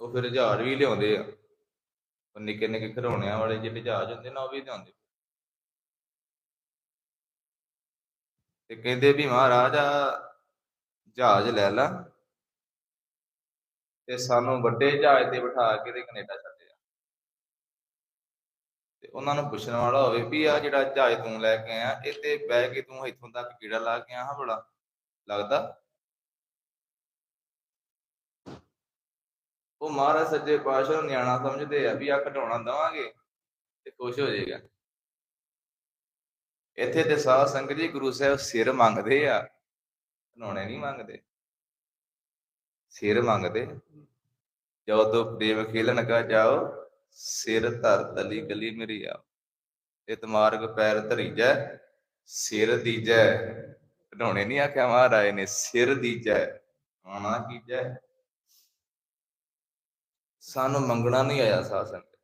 ਉਹ ਫਿਰ ਜਹਾਜ਼ ਵੀ ਲਿਆਉਂਦੇ ਆ। ਉਹ ਨਿੱਕੇ ਨਿੱਕੇ ਖਿਡੌਣਿਆਂ ਵਾਲੇ ਜਿਹੜੇ ਜਹਾਜ਼ ਹੁੰਦੇ ਨਾ, ਉਹ ਵੀ ਲਿਆਉਂਦੇ। ਤੇ ਕਹਿੰਦੇ ਵੀ ਮਹਾਰਾਜ ਆ ਜਹਾਜ਼ ਲੈ ਲਾ। ਤੇ ਸਾਨੂੰ ਵੱਡੇ ਜਹਾਜ਼ ਤੇ ਬਿਠਾ ਕੇ ਤੇ ਕੈਨੇਡਾ ਛੱਡਿਆ ਤੇ ਉਹਨਾਂ ਨੂੰ ਪੁੱਛਣ ਵਾਲਾ ਹੋਵੇ ਵੀ ਆ ਜਿਹੜਾ ਜਹਾਜ਼ ਤੂੰ ਲੈ ਕੇ ਆਇਆ, ਇਹ ਤੇ ਬਹਿ ਕੇ ਤੂੰ ਇੱਥੋਂ ਤੱਕ ਕੀੜਾ ਲਾ ਕੇ ਆਇਆ ਹਾਂ ਬੜਾ ਲੱਗਦਾ? ਉਹ ਮਹਾਰਾਜ ਸੱਜੇ ਪਾਤਸ਼ਾਹ ਨੂੰ ਨਿਆਣਾ ਸਮਝਦੇ ਆ ਵੀ ਆ ਘਟਾਉਣਾ ਦਵਾਂਗੇ ਤੇ ਖੁਸ਼ ਹੋ ਜਾਏਗਾ। ਇੱਥੇ ਤੇ ਸਾਧ ਸੰਗਤ ਜੀ ਗੁਰੂ ਸਾਹਿਬ ਸਿਰ ਮੰਗਦੇ ਆ ਘਟਾਉਣੇ ਨਹੀਂ ਮੰਗਦੇ। ਸਿਰ ਮੰਗਦੇ। ਜੋ ਤੋ ਪ੍ਰੇਮ ਖੇਲਣ ਕਾ ਜਾਓ, ਸਿਰ ਧਰ ਤਲੀ ਗਲੀ ਮੇਰੀ ਆ ਤੇ ਮਾਰਗ ਪੈਰ ਧਰੀਜੈ, ਸਿਰ ਦੀਜੈ। ਘਟਾਉਣੇ ਨਹੀਂ ਆਖਿਆ ਮਹਾਰਾਜ ਨੇ, ਸਿਰ ਦੀਜੈ, ਆਣਾ ਕੀਜੈ। ਸਾਨੂੰ ਮੰਗਣਾ ਨਹੀਂ ਆਇਆ ਸਾਧ ਸੰਗਤ।